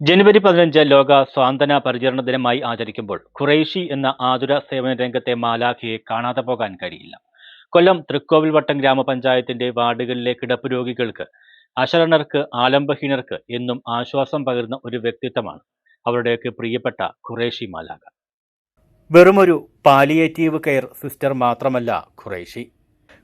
ജനുവരി പതിനഞ്ച് ലോക സ്വാന്തന പരിചരണ ദിനമായി ആചരിക്കുമ്പോൾ ഖുറൈഷി എന്ന ആതുര സേവന രംഗത്തെ മാലാഖിയെ കാണാതെ പോകാൻ കഴിയില്ല. കൊല്ലം തൃക്കോവിൽവട്ടം ഗ്രാമപഞ്ചായത്തിന്റെ വാർഡുകളിലെ കിടപ്പ് രോഗികൾക്ക് അശരണർക്ക് ആലംബഹീനർക്ക് എന്നും ആശ്വാസം പകരുന്ന ഒരു വ്യക്തിത്വമാണ് അവരുടെയൊക്കെ പ്രിയപ്പെട്ട ഖുറേഷി മാലാഖ. വെറുമൊരു പാലിയേറ്റീവ് കെയർ സിസ്റ്റർ മാത്രമല്ല ഖുറേഷി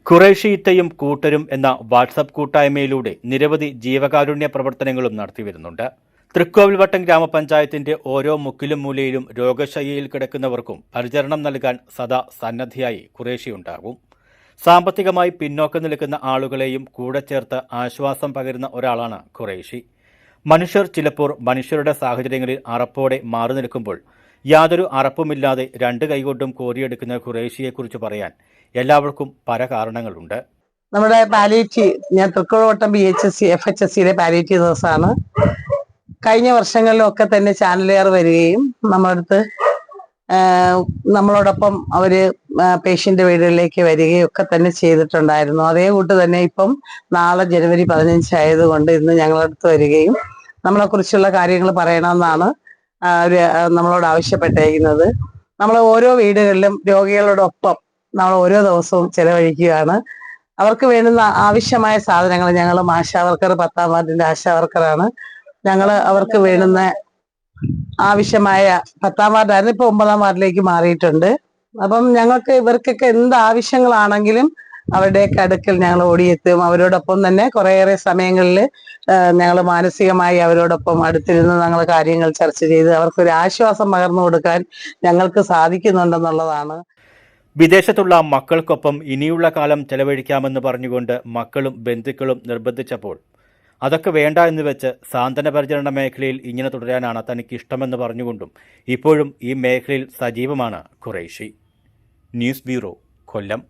ഖുറേഷി ഇത്തയും കൂട്ടരും എന്ന വാട്സപ്പ് കൂട്ടായ്മയിലൂടെ നിരവധി ജീവകാരുണ്യ പ്രവർത്തനങ്ങളും നടത്തിവരുന്നുണ്ട്. തൃക്കോവിൽവട്ടം ഗ്രാമപഞ്ചായത്തിന്റെ ഓരോ മുക്കിലും മൂലയിലും രോഗശയ്യയിൽ കിടക്കുന്നവർക്കും പരിചരണം നൽകാൻ സദാ സന്നദ്ധയായി കുറേശിയുണ്ടാകും സാമ്പത്തികമായി പിന്നോക്കം നിൽക്കുന്ന ആളുകളെയും കൂടെ ചേർത്ത് ആശ്വാസം പകരുന്ന ഒരാളാണ് ഖുറേഷി. മനുഷ്യർ ചിലപ്പോൾ മനുഷ്യരുടെ സാഹചര്യങ്ങളിൽ അറപ്പോടെ മാറി നിൽക്കുമ്പോൾ യാതൊരു അറപ്പുമില്ലാതെ രണ്ട് കൈകൊണ്ടും കോരിയെടുക്കുന്ന ഖുറേഷിയെക്കുറിച്ച് പറയാൻ എല്ലാവർക്കും പല കാരണങ്ങളുണ്ട്. നമ്മുടെ പാലിയേറ്റീവ് ഞാൻ Thrikkolavattam B H S C F H S സിയിലെ പാലിയേറ്റീവ് നഴ്സാണ്. കഴിഞ്ഞ വർഷങ്ങളിലൊക്കെ തന്നെ ചാനലുകാർ വരികയും നമ്മളടുത്ത് നമ്മളോടൊപ്പം അവർ പേഷ്യന്റ് വീടുകളിലേക്ക് വരികയും ഒക്കെ തന്നെ ചെയ്തിട്ടുണ്ടായിരുന്നു. അതേ കൂട്ട് തന്നെ ഇപ്പം നാളെ ജനുവരി പതിനഞ്ച് ആയതുകൊണ്ട് ഇന്ന് ഞങ്ങളടുത്ത് വരികയും നമ്മളെ കുറിച്ചുള്ള കാര്യങ്ങൾ പറയണമെന്നാണ് അവർ നമ്മളോട് ആവശ്യപ്പെട്ടേക്കുന്നത് നമ്മൾ ഓരോ വീടുകളിലും രോഗികളോടൊപ്പം നമ്മൾ ഓരോ ദിവസവും ചെലവഴിക്കുകയാണ്. അവർക്ക് വേണ്ടുന്ന ആവശ്യമായ സാധനങ്ങൾ ഞങ്ങൾ ആശാവർക്കർ പത്താം വാർഡിന്റെ ആശാ വർക്കറാണ്. ഞങ്ങൾ അവർക്ക് വേണ്ടുന്ന ആവശ്യമായ പത്താം വാർഡായിരുന്നു. ഇപ്പൊ ഒമ്പതാം വാർഡിലേക്ക് മാറിയിട്ടുണ്ട്. അപ്പം ഞങ്ങൾക്ക് ഇവർക്കൊക്കെ എന്ത് ആവശ്യങ്ങളാണെങ്കിലും അവരുടെ അടുക്കൽ ഞങ്ങൾ ഓടിയെത്തും. അവരോടൊപ്പം തന്നെ കുറേയേറെ സമയങ്ങളിൽ ഞങ്ങൾ മാനസികമായി അവരോടൊപ്പം അടുത്തിരുന്ന് ഞങ്ങൾ കാര്യങ്ങൾ ചർച്ച ചെയ്ത് അവർക്കൊരു ആശ്വാസം പകർന്നു കൊടുക്കാൻ ഞങ്ങൾക്ക് സാധിക്കുന്നുണ്ടെന്നുള്ളതാണ്. വിദേശത്തുള്ള മക്കൾക്കൊപ്പം ഇനിയുള്ള കാലം ചെലവഴിക്കാമെന്ന് പറഞ്ഞുകൊണ്ട് മക്കളും ബന്ധുക്കളും നിർബന്ധിച്ചപ്പോൾ അതൊക്കെ വേണ്ട എന്ന് വെച്ച് സാന്ത്വന പരിചരണ മേഖലയിൽ ഇങ്ങനെ തുടരാനാണ് തനിക്ക് ഇഷ്ടമെന്ന് പറഞ്ഞുകൊണ്ടും ഇപ്പോഴും ഈ മേഖലയിൽ സജീവമാണ് ഖുറൈഷി ന്യൂസ് ബ്യൂറോ കൊല്ലം.